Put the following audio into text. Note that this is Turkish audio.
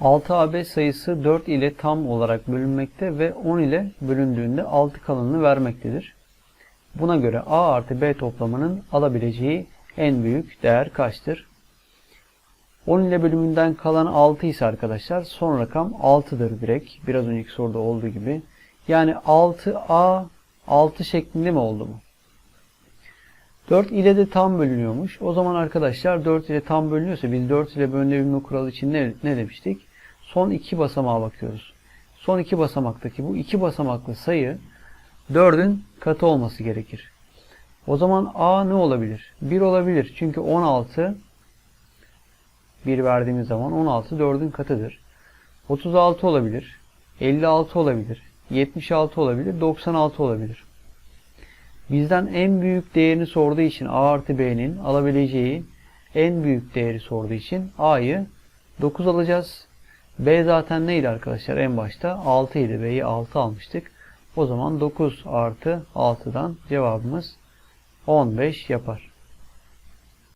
6AB sayısı 4 ile tam olarak bölünmekte ve 10 ile bölündüğünde 6 kalanını vermektedir. Buna göre A artı B toplamının alabileceği en büyük değer kaçtır? 10 ile bölümünden kalan 6 ise arkadaşlar son rakam 6'dır direkt. Biraz önceki soruda olduğu gibi. Yani 6A 6 şeklinde mi oldu mu? 4 ile de tam bölünüyormuş. O zaman arkadaşlar 4 ile tam bölünüyorsa biz 4 ile bölünebilme kuralı için ne, ne demiştik? Son iki basamağa bakıyoruz. Son iki basamaktaki bu iki basamaklı sayı 4'ün katı olması gerekir. O zaman A ne olabilir? 1 olabilir. Çünkü 16 1 verdiğimiz zaman 16 4'ün katıdır. 36 olabilir. 56 olabilir. 76 olabilir. 96 olabilir. Bizden en büyük değerini sorduğu için A artı B'nin alabileceği en büyük değeri sorduğu için A'yı 9 alacağız. B zaten neydi arkadaşlar en başta? 6 idi. B'yi 6 almıştık. O zaman 9 artı 6'dan cevabımız 15 yapar.